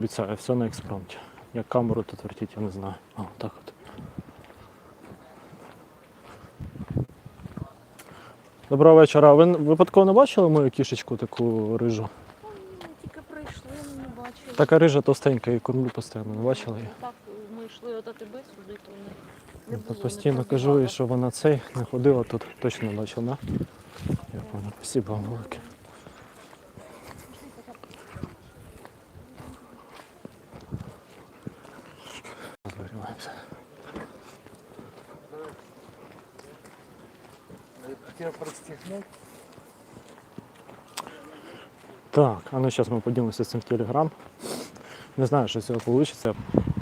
Обіцяю, все на експромті. Як камеру тут вертіть, я не знаю. А, так от. Доброго вечора. Ви випадково не бачили мою кішечку таку рижу? Тільки прийшли, ми не бачили. Така рижа товстенька і кормлю постійно. Не бачили її? Так, ми йшли от АТБ сюди, то не, не було. постійно кажу, їй, що вона цей не ходила тут, точно не бачив, да? Я понял. Спасибо вам велике. Хотел пристегнуть. Так, а ну зараз ми поділимося цим в Телеграм. Не знаю, що з цього вийде.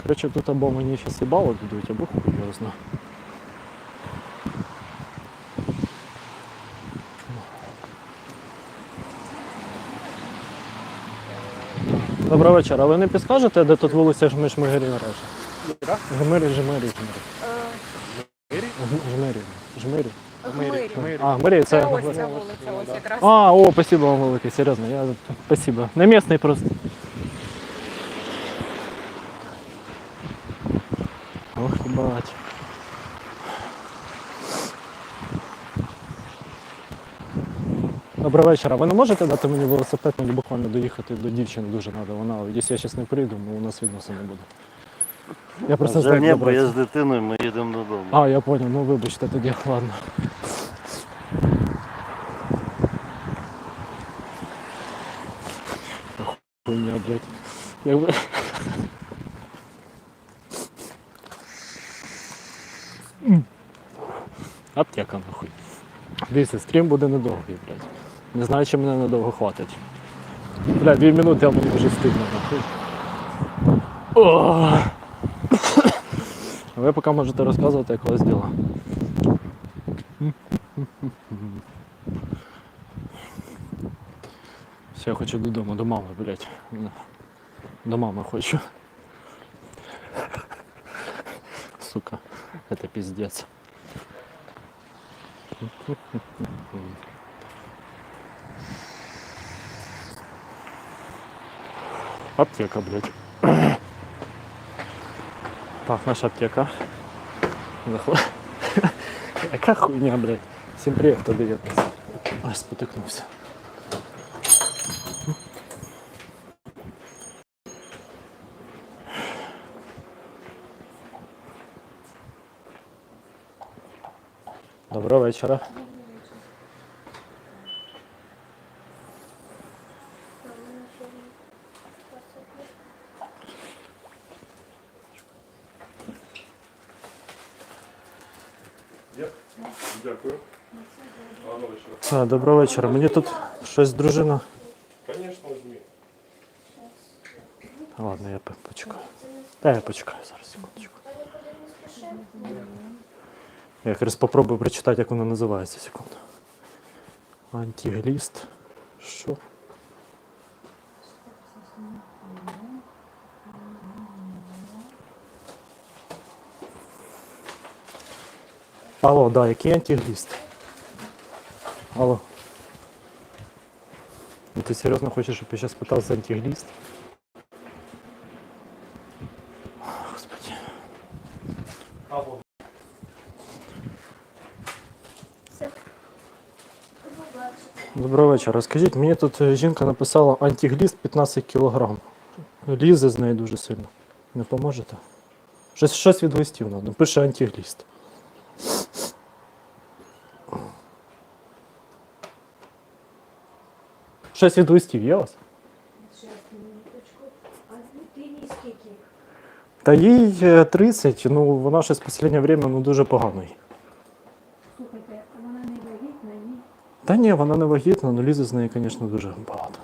Коротше, тут або мені зараз і бали дадуть, або хуй його знає. Доброго вечора. Ви не підскажете, де тут вулиця Жмиш-Мигирі мережа? Жмирі, Жмирі, Жмирі. Е, Жмирі. Жмирі. Мирі. А, Гмирі, Це це. ось ця вулиця, ось якраз. А, о, спасибо вам велике, серйозно. Я спасибо. Не місний просто. Ох, бать. Доброго вечора. Ви не можете дати мені велосипед, мені буквально доїхати до дівчини дуже треба. Вона, якщо я зараз не прийду, ну, у нас відносин не буде. Я просто не Вже знаю, ні, бо я з дитиною, ми їдемо додому. А, я понял, ну вибачте тоді, ладно. Хуйня, блядь. Якби... Аптека нахуй. Дивіться, стрім буде недовгий, блядь. Не знаю, чи мене надовго хватить. Бля, дві минути, а мені вже стидно нахуй. О! Ви поки можете розказувати, як у вас діла. Все, я хочу додому, до мами, блядь. До мами хочу. Сука, это пиздец. Аптека, блядь. Так, наша аптека. Захла... Яка хуйня, блядь. Всім привіт, хто дивиться. Аж спотикнувся. Доброго вечора. Дякую. А, доброго вечора. Мені тут щось дружина. Конечно, возьми. Ладно, я по- почекаю. Та я почекаю зараз, Я якраз попробую прочитати, як воно називається, секунду. Антигліст. Що? Алло, да, який антигліст? Алло. Ну, Ти серйозно хочеш, щоб я зараз питав за антигліст? Господи. Алло. Доброго вечора. Скажіть, мені тут е, жінка написала антигліст 15 кг. Лізе з неї дуже сильно. Не поможете? Щось, щось від глистів надо. Пише антигліст. Щось від глистів є у вас? Та їй е, 30, ну вона щось в останнє время ну, дуже погано. їй. Слухайте, а вона не вагітна, ні? Та ні, вона не вагітна, але лізе з неї, звісно, дуже багато.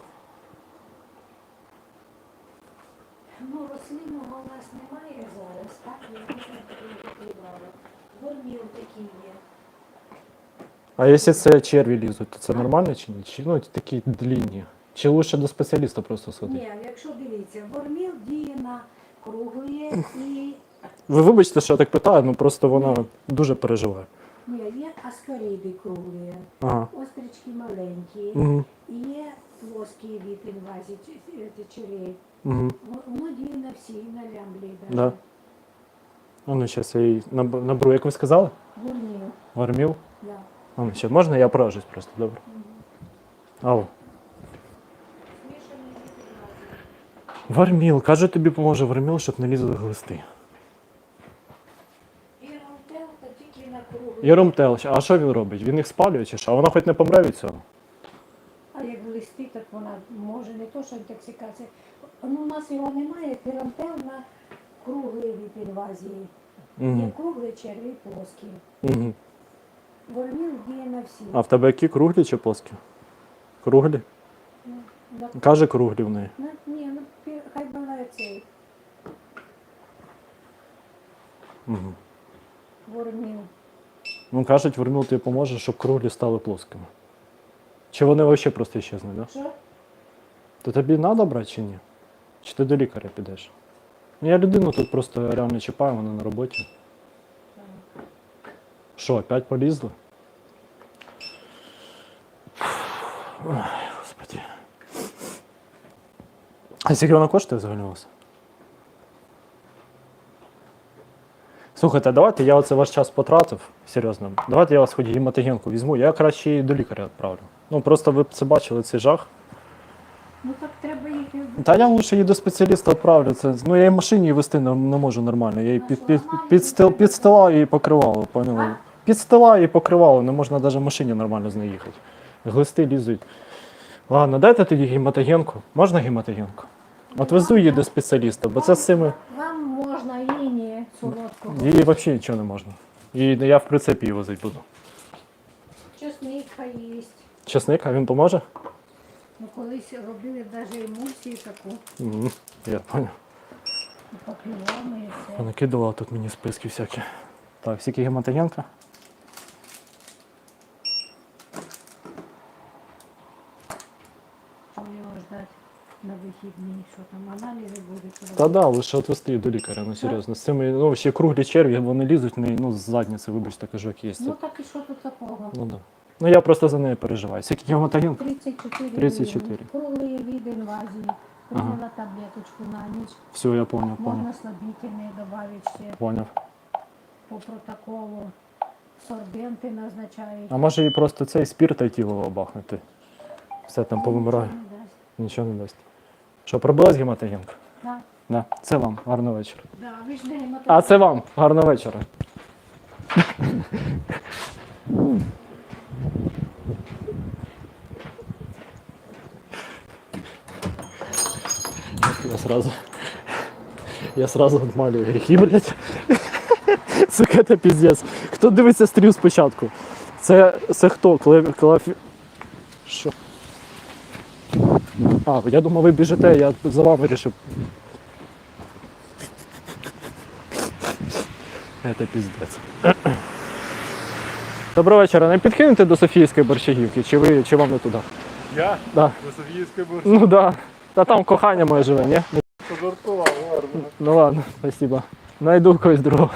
Ну, рослинного у нас немає зараз, так? Я не відкривала. Такі є. А якщо це черві лізуть, то це нормально чи ні? Чи ну, такі длінні? Чи лучше до спеціаліста просто сходити? Ні, якщо дивіться, горміл діє на круглі і Ви вибачте, що я так питаю, ну просто вона дуже переживає. Ні, є аскаріди круглі, Ага. острички маленькі, Угу. і є плоскі від інвазії чи- чи- черей. Угу. На всі, на лямблі. Да. А ну, зараз я її наб- наберу, як ви сказали? Гурнів, Вармів? да. Ну, ще можна я поражусь просто, добре. Алло. Варміл. Каже, тобі поможе варміл, щоб не лізли глисти. І ромтел, то тільки на круглі. Єромтел, а що він робить? Він їх спалює чи що? А вона хоч не помре від цього? А як листи, так вона може не то, що інтоксикація. Ну, у нас його немає, пірамтел на круглий від інвазії. Є Угу. круглий черві плоскі. Угу. Ворміл діє на всі. А в тебе які круглі чи плоскі? Круглі? Ну. Каже, круглі в неї. Ну, ні, ну хай буває цей Угу. ворміл. Ну, кажуть, тобі поможе, щоб круглі стали плоскими. Чи вони взагалі просто щезнуть, да? Що? То тобі треба брати чи ні? Чи ти до лікаря підеш? Ну, я людину тут просто реально чіпаю, вона на роботі. Що, опять полізли? Ой, господи. А скільки вона коштує взагалі у вас? Слухайте, давайте я оце ваш час потратив, серйозно. Давайте я вас хоч гематогенку візьму, я краще її до лікаря відправлю. Ну просто ви б це бачили, цей жах. Ну так треба їх. Та я лучше її до спеціаліста відправлю. Це, ну я її в машині вести не, не можу нормально. Я її під, під, під, підстил, підстилаю і покривало, поняли? Підстилаю і покривало, не можна навіть в машині нормально з нею їхати. Глисти лізуть. Ладно, дайте тоді гематогенку. Можна гематогенку? От везу її до спеціаліста, бо це з цими. Вам можна і ні Їй взагалі нічого не можна. І я в прицепі його возити буду. Чесник хай їсть. Чесник, а він поможе? Ну колись робили навіть емульсію таку, Угу. Я понял. попівами і все. Накидувала тут мені списки всякі. Так, всякі гематогенка? Що його ждати на що там аналізи будуть. Та да, лише отвести до лікаря, ну серйозно. З цими, ну, ще круглі черві, вони лізуть в неї, ну, з задниці, вибачте, кажу, як є. Ну так і що тут такого? Ну, да. ну я просто за нею переживаю. Скільки гематогенка? 34 34. Круглий від інвазії. Прийняла таблеточку на ніч. Все, я понял, Можна понял. слабительний додати ще Поняв. по протоколу. Сорбенти назначають. А може їй просто цей спірт та й тіло бахнути? Все там повимирає. Не дасть. Нічого не дасть. Що, пробилась гематогенка? Да. Да. Це вам. Гарного вечора. Да, ви ж не гематолог. А це вам. Гарного вечора. Я сразу, я сразу отмалюю гріхи, блядь. Сука, це піздець. Хто дивиться стрім спочатку? Це, це хто? Клев, клафі... Що? А, я думав, ви біжите, я за вами вирішив. Це піздець. Доброго вечора. Не підкинете до Софійської борщагівки, чи ви чи вам не туди? Я? Да. На Софіївській борщі Ну да. Та там кохання моє живе, ні? пожартував, гарно. Ну ладно, спасибо. Найду когось другого.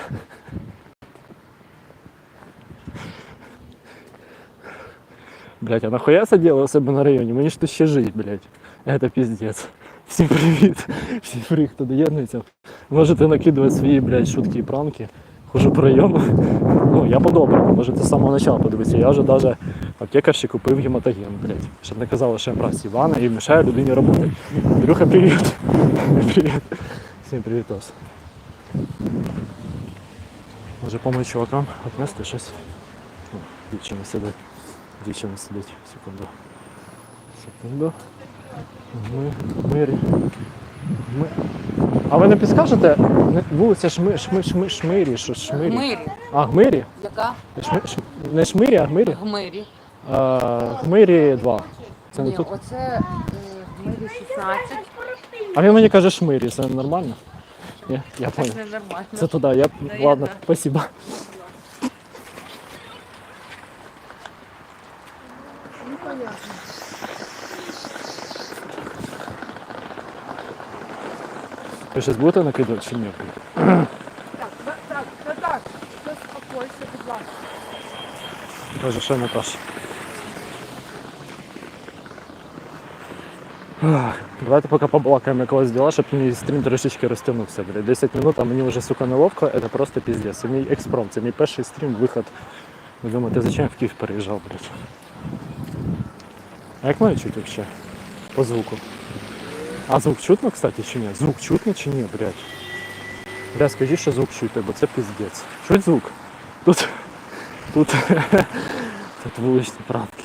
Блять, а нахуя це делаю у себе на районі? Мені ж тут ще жить, блять. Это пиздец. Всім привіт. Всім привіт, хто доєднується. Можете накидувати свої, блядь, шутки і пранки. Хожу по району. Ну, я по-доброму, можете з самого початку подивитися. Я вже навіть аптекарші купив гематоген, блядь. Щоб не казали, що я брат Івана і мешаю людині роботи. Андрюха, привіт. Привіт. Всім привітос. Може помочь чувакам отнести щось. О, Дівчина сидить. Дівчина сидить. Секунду. Секунду. Ми, мирі. Ми... А ви не підскажете? Не- Вулиця Шми, Шми, Шми, Шмирі, що Шмирі? Гмирі. А, Гмирі? Яка? Шми, Ш- не Шмирі, а Гмирі? Гмирі. А, Гмирі 2. Це не Ні, тут? оце е, Гмирі 16. А він мені каже Шмирі, це нормально? Ні, я понял. Це нормально. Це туди, я... я Ладно, да. спасибо. Ви щось будете накидувати чи ні? Так, так, так, так, заспокойся, будь ласка. Боже, що Наташа? Ах, Давайте поки побалакаємо якогось діла, щоб мій стрім трошечки розтягнувся. Блядь. 10 минут, а мені вже сука неловко, це просто піздець. Це мій експром, це мій перший стрім, виход. Ви думаєте, зачем я в Київ переїжджав, блядь? Як мене чуть вообще? По звуку. А звук чутно, кстати, чи ні? Звук чутно чи ні, блядь? Бля, скажи, що звук чути, бо це піздець. Чуть звук? Тут. Тут. Тут вуличні пранки.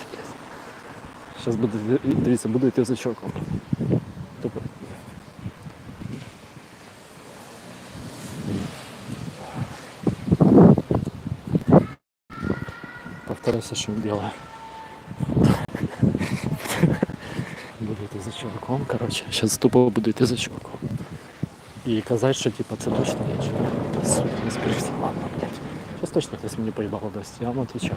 Зараз буду, дивіться, буду йти за чоком. Тупо. Повторяйся, що. Буду йти за чуваком, коротше. Зараз тупо буду йти за чуваком. І казати, що типа це точно я ні. Сука, не спрився. Ладно, блядь. Сейчас точно хтось мені поїбало дасть, я вам отвечаю.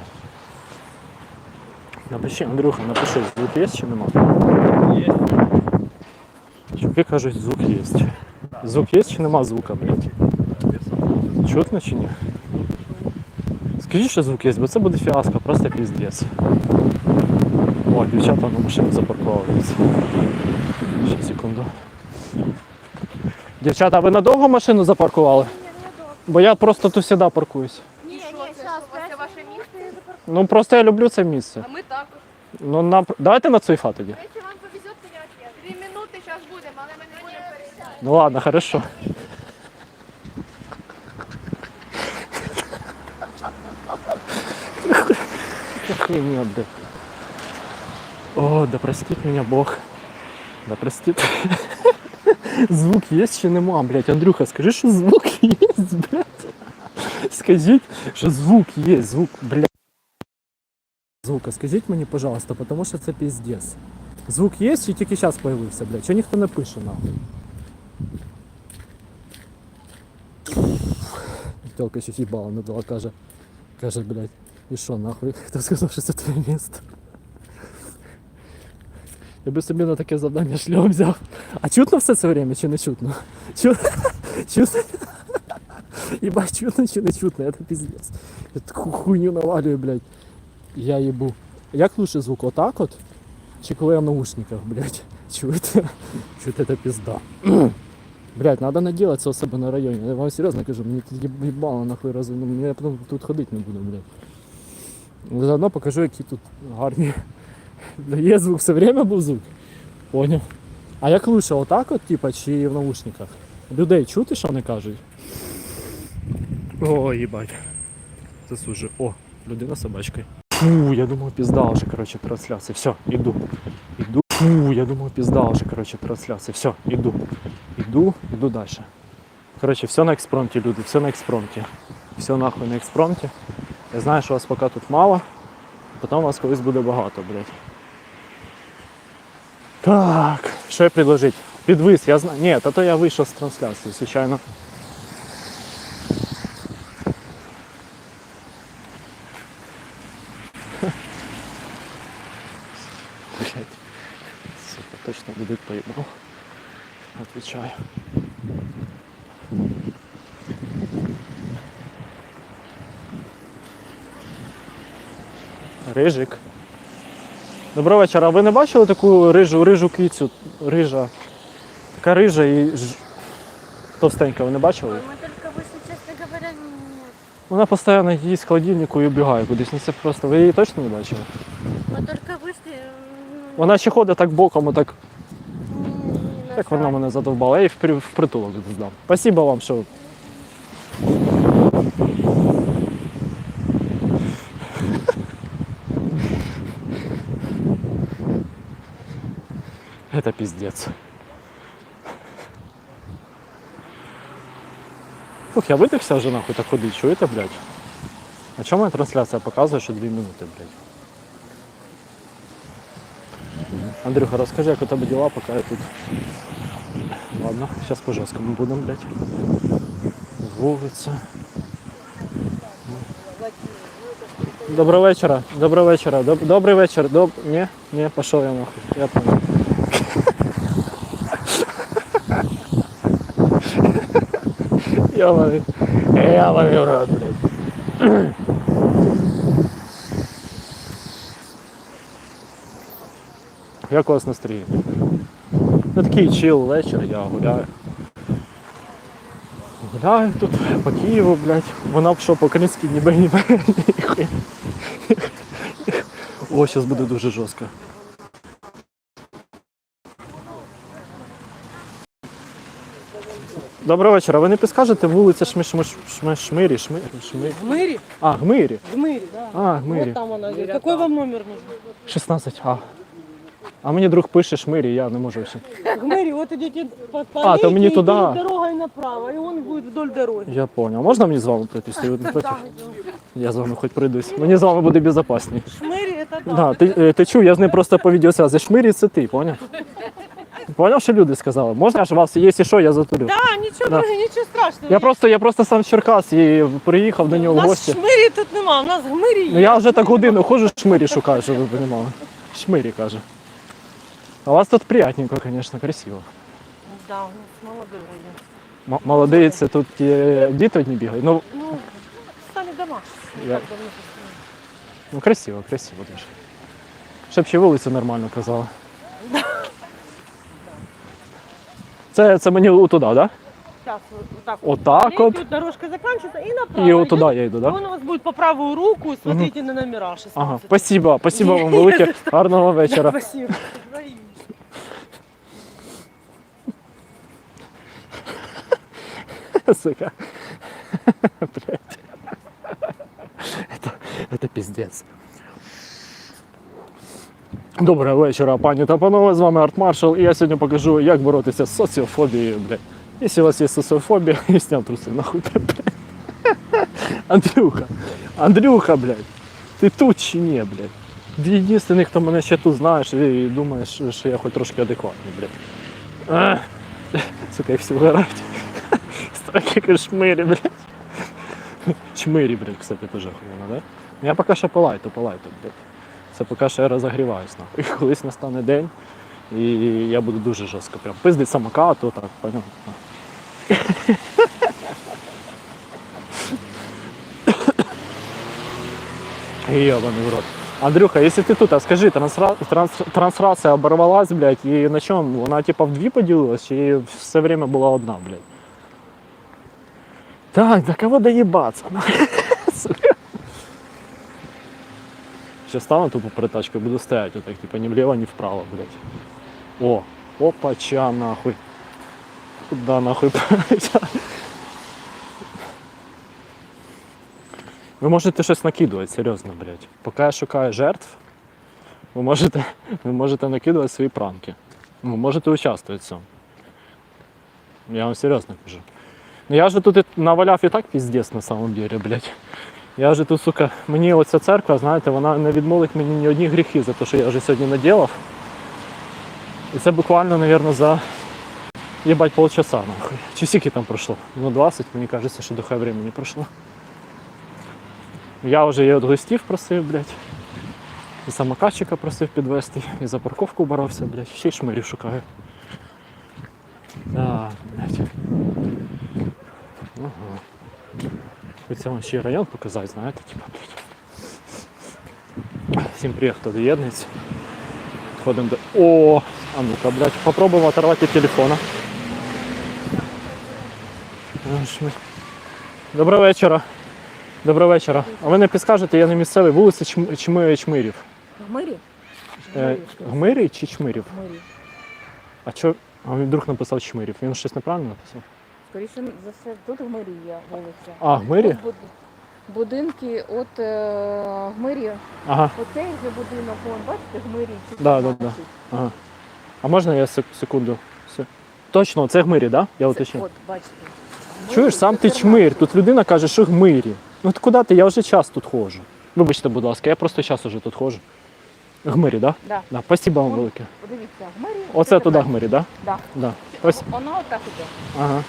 Напиши, Андрюха, напиши, звук є чи нема? Є. Чуваки кажуть, звук є. Звук є чи нема звука, блядь? Чутно чи ні? Скажи, що звук є, бо це буде фіаско, просто піздець. О, дівчата на машину запарковуються. Ще секунду. Дівчата, ви надовго машину запаркували? Бо я просто тут завжди паркуюсь. Ні, ні, зараз, це ваше місце. Ну просто я люблю це місце. А ми також. Ну на давайте на цуйфа тоді. Якщо вам повезет, то я ответ. Дві минути зараз будемо, але ми не будемо пересідати. Ну ладно, хорошо. Хуйня, блядь. О, да простит меня Бог. Да простит. Звук есть чи нема, блядь. Андрюха, скажи, що звук есть, блядь. Скажіть, що звук є, звук, блядь. Звука, скажіть мені, пожалуйста, потому що це пиздец. Звук є чи тільки зараз появився, блядь? Чого ніхто не пише нахуй? Тілка щось їбала надала, каже, каже, блядь, і що нахуй? Хто сказав, що це твоє місто? Я би собі на таке завдання шльом взяв. А чутно все це время чи не чутно? Чутно? Чутно? Ебать, чутно чи не чутно, это пиздец. Я таку хуйню навалюю, блядь. Я їбу. Як лучше звук? Отак от? Чи коли я в наушниках, блядь? Чуєте? Чуєте, это пизда. Блядь, надо наделаться у себе на районі. Я вам серйозно кажу, мені їбало нахуй раз. Ну, я потім тут ходити не буду, блядь. Заодно покажу, які тут гарні. Да Є звук, все время був звук. Поняв. А як лучше, отак от, типа, чи в наушниках? Людей чути, що вони кажуть? О, їбать. Заслужив. О, людина з собачкою. Фу, я думаю, пізда вже, короче, трансляція. Все, іду. Іду. Фу, я думаю, пізда вже, короче, трансляція. Все, іду. Іду, іду далі. Короче, все на експромті, люди, все на експромті. Все нахуй на експромті. Я знаю, що вас поки тут мало, потім вас колись буде багато, блядь. Так, що я предложить? Підвис, я знаю. Ні, та то я вийшов з трансляції, звичайно. Блять. Сука, точно будет поебал. Отвечаю. Рижик. Доброго вечора. А ви не бачили таку рижу, рижу кицю? Рижа. Така рижа і ж... товстенька, ви не бачили? Мы только вышли, честно говоря, нет. Вона постійно їсть з холодильнику і убігає кудись. Ну це просто. Ви її точно не бачили? Мы только вышли. м, Вона ще ходить так боком, отак м, Так воно мене задовбало. Я її в, при- в притулок здам. Спасибо вам, що. Это пиздец. Фух, я видихся вже нахуй так ходить, чуєте, блядь? А чому моя трансляція показує, що 2 минути, блядь? Андрюха, розкажи, як у тебе діла, поки я тут. Ладно, сейчас по жесткому будем, блядь. Вулиця. Доброго вечора, доброго вечора, Доб... добрий вечір, доб... Ні, ні, пішов я нахуй, я понял. говорю, е, я говорю, рад, блядь. Як у вас настрій? Ну такий чил вечір, я гуляю. Гуляю тут по Києву, блядь. Вона б що по-кринськи ніби ніби. О, зараз буде дуже жорстко. Доброго вечора. Ви не підскажете вулиця Шмиш Шмирі, Шмирі, Шмирі. Гмыри? А, Гмирі. Гмыри, да. А, Гмирі. Вот там она. идет. Какой вам номер нужен? 16. А. А мені друг пише Шмирі, я не можу ще. Гмыри, вот идете по, по А, то аллейке, мне туда. идите дорогой направо, и он будет вдоль дороги. Я понял. Можна мені з вами пройтись? Ви не проти? Я з вами хоч пройдусь. Мені з вами буде безпечніше. Шмыри это да. Да, ти, е, ти чув, я з ним просто по відеосвязі. Шмирі це ти, поняв? Поняв, що люди сказали? Можна ж вас, якщо що, я затулю. Да, ничего, Да. ничего страшного. Я просто, я просто сам з Черкас і приїхав до у нього в нас гості. шмирі тут нема, у нас гмирі Ну я вже так годину ходжу, шмирі шукаю, щоб ви розуміли. Шмирі каже. А у вас тут приятненько, звісно, красиво. Да, у нас молодые люди. М- молодий, це тут е, діти одні бігають. Ну, Ну, стали дома. Я- Так давно пошли. ну красиво, красиво дуже. Щоб ще вулицю нормально казали. Це, це мені туди, так? Да? Сейчас вот, вот так. Отак от. дорожка заканчивается и направо. І от туди я йду, так? Да? Он у вас будет по правую руку, смотрите на номера 16. Ага, спасибо, спасибо вам велике. Гарного вечора. Спасибо. Сука. Блядь. Это, это пиздец. Доброго вечора, пані та панове. З вами Артмаршал, і я сьогодні покажу, як боротися з соціофобією, блядь. Якщо у вас є соціофобія, я сняв труси нахуй. блядь. Андрюха, Андрюха, блядь, ти тут чи ні, блядь? Єдиний, хто мене ще тут знаєш і думаєш, що я хоч трошки адекватний, блядь. Сука, як всі вгорають. Страхи кошмирі, блядь. Чмирі, блядь, кстати, теж охуєнно, да? Я поки що по лайту, по лайту, блядь. Це поки я розогріваюсь. І колись настане день, і я буду дуже жорстко прям пиздить самокат, то так, поняв? Ебаный в рот. Андрюха, если ты тут, а скажи, трансра... транс... трансрация оборвалась, блядь, и на чем? Вона типа в дві поділилась, і все время була одна, блядь. Так, до кого доебаться? Сука. Сейчас стану тупо притачкой, буду стоять вот так, типа ни влево, ни вправо, блядь. О, опача, нахуй. Куда нахуй Ви можете щось накидувати, серйозно, блядь. Поки я шукаю жертв, ви можете, ви можете накидувати свої пранки. Ви можете участвувати в цьому. Я вам серйозно кажу. Ну я вже тут і наваляв і так піздець на самом деле, блядь. Я вже тут, сука, мені оця церква, знаєте, вона не відмолить мені ні одні гріхи за те, що я вже сьогодні наділав. І це буквально, мабуть, за їбать полчаса, нахуй. Чи скільки там пройшло? Ну 20, мені кажеться, що до хай времени пройшло. Я вже і від гостів просив, блядь. І самокатчика просив підвести, і за парковку боровся, блядь. Ще й шмирів шукаю. Так, блядь. Ага. Хочеться вам ще район показати, знаєте, типа. Всім привіт, хто доєднується. Ходимо до. О! А ну-ка, блядь, попробуємо оторвати від телефона. Доброго вечора. Доброго вечора. А ви не підскажете, я не місцевий, вулиця Чм... Чми... Чмирів. Гмирі? Е, Гмирі чи Чмирів? Гмирі. А що? А він вдруг написав Чмирів. Він щось неправильно написав? Скоріше за все, тут Гмирі є вулиця. А, Гмирі? Тут буд- Будинки от е, Гмирі. Ага, Оцей же будинок, вон, бачите, Гмирі. тут Да, да, да. ага. А можна я сек- секунду? Все. Точно, це Гмирі? Да? Я Це, уточню. От, бачите. Чуєш, сам ти це чмир. Тут людина каже, що Гмирі. Ну от куди ти? Я вже час тут ходжу. Вибачте, будь ласка, я просто час уже тут ходжу. Гмирі, так? Да. Да, спасибо вам велике. Подивіться, Гмирі. Оце туди 14. Гмирі, так? Да. Да? Да. Ось, Вона отак іде. ага.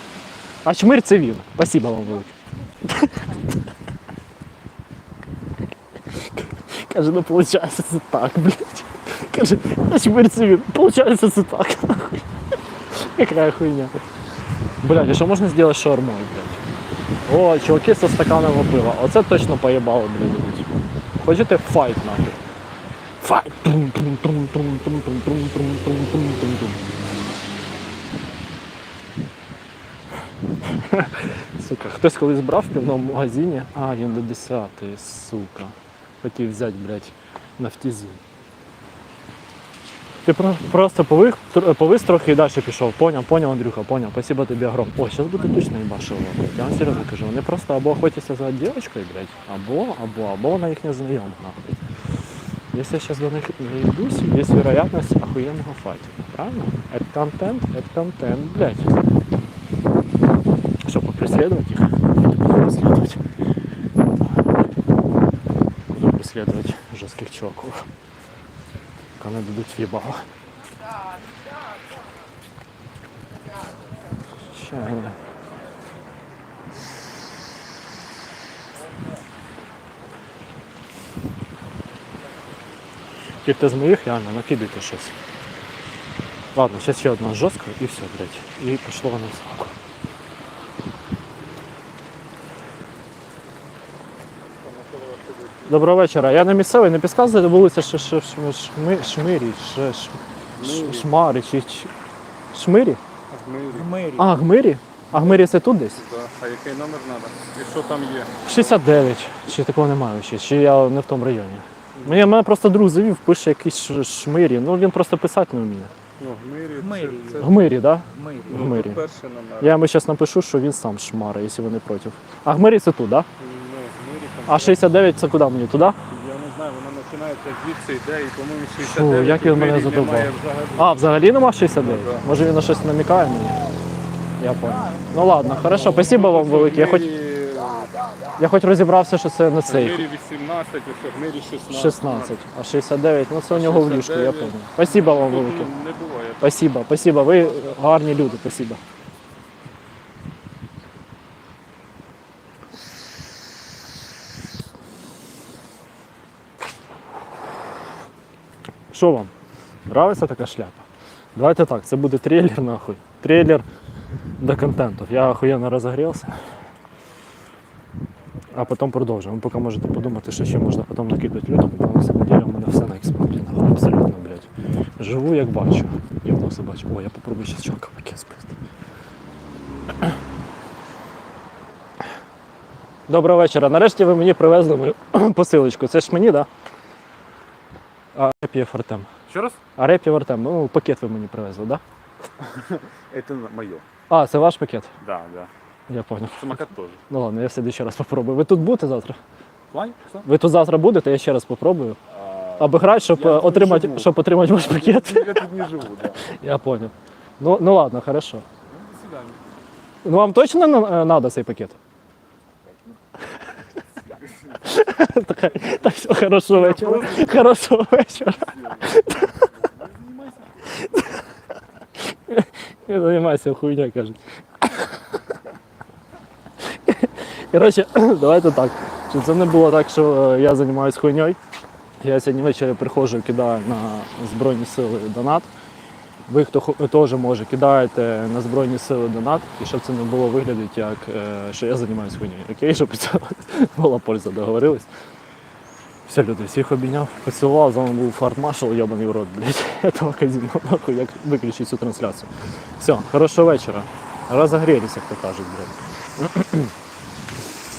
А чмир це він. Спасибо вам велике. Каже, ну виходить, це так, блядь. Каже, а чмир це він. Получається, це так. Яка хуйня. Блядь, а що можна зробити з шаурмою, блядь? О, чуваки со стаканом пива. Оце точно поїбало, блядь. Хочете файт нахуй? Файт! Сука, хтось колись брав в пивному магазині, а він до 10 сука. Хотів взяти, блядь, нафтізин. Ти просто повис, повис трохи і далі пішов. Поняв, поняв, Андрюха, поняв. Спасибо тобі огром. О, зараз буде точно їбашило. Я вам серйозно кажу, вони просто або охотяться за дівчинкою, блядь, або, або, або вона їхня знайома, нахуй. Якщо я зараз до них не йдусь, є вероятність охуєнного файтингу, правильно? Это контент, это контент, блядь чтобы преследовать их, буду преследовать. Буду преследовать жестких чуваков. Пока не дадут ебало. Чайно. Каких-то реально накидывайте сейчас. Ладно, сейчас еще одна жесткая и все, блядь. И пошло оно в. Доброго вечора. Я не місцевий, не підказуєте вулиця Ш- Ш- Шми- Шми- Шмирі, Ш- Ш- Ш- Шмарі чи Ч- Шмирі? Мирі. А, Гмирі? А Гмирі це тут десь? Да. А який номер треба? І що там є? 69. Чи такого немає ще, чи я не в тому районі. Мені мене просто друг завів, пише якийсь ш- шмирі. Ну він просто писати не вміє. Ну, Гмирі. Гмирі. Це, це Гмирі, так? Ми. ну, Гмирі. перший номер. Я йому зараз напишу, що він сам шмара, якщо ви не проти. А Гмирі це тут, так? Там. А 69 це куди мені? Туди? Я не знаю, воно починається звідси йде, і, по-моєму, 69. як він мене задовбав. А, взагалі нема 69? Ну, да. Може він на щось намікає мені? Я понял. Ну ладно, хорошо, спасибо вам велике. Я хоч, я хоч розібрався, що це не цей. Гмирі 18, ось Гмирі 16. 16, а 69, ну це у нього в ліжку, я 69. понял. Спасибо вам велике. ну, не буває. Спасибо, спасибо. Ви гарні люди, спасибо. Що вам? Нравиться така шляпа? Давайте так, це буде трейлер нахуй. Трейлер до контенту. Я охуєнно розогрівся. А потім продовжимо. Ви поки можете подумати, що ще можна потім накидати людям, бо на самом деле у мене все на експорті. Абсолютно, блядь. Живу як бачу. Я все бачу. О, я попробую ще чолка пакет спити. Доброго вечора. Нарешті ви мені привезли мою посилочку. Це ж мені, так? Да? А Реп'єв Артем. Ще раз? А Реп'єв Артем, ну пакет ви мені привезли, так? Да? Це моє. А, це ваш пакет? Да, да. Я понял. Самокат теж. Ну ладно, я в следующий раз попробую. Ви тут будете завтра? Плань? Ви тут завтра будете, я ще раз попробую. А, Обіграти, щоб, Я тут не отримати, живу. щоб отримати ваш пакет. Я тут не живу, да. Я понял. Ну, ну ладно, хорошо. До свидання. Ну вам точно надо цей пакет? Так, все, хорошого вечора. Хорошого вечора. Не займайся хуйня, кажуть. Коротше, давайте так. Щоб це не було так, що е, я займаюся хуйньою. Я сьогодні ввечері приходжу, кидаю на Збройні Сили донат. Ви, хто теж може, кидаєте на Збройні Сили донат, і щоб це не було виглядати, як е, що я займаюся хуйньою. Окей, щоб це була польза, договорились. Все, люди, всіх обійняв, поцілував, з вами був Фарт Маршал, йобаний в рот, блядь. Этого казино, нахуй, як виключити цю трансляцію. Все, хорошого вечора. Розогрілися, як то кажуть, блядь.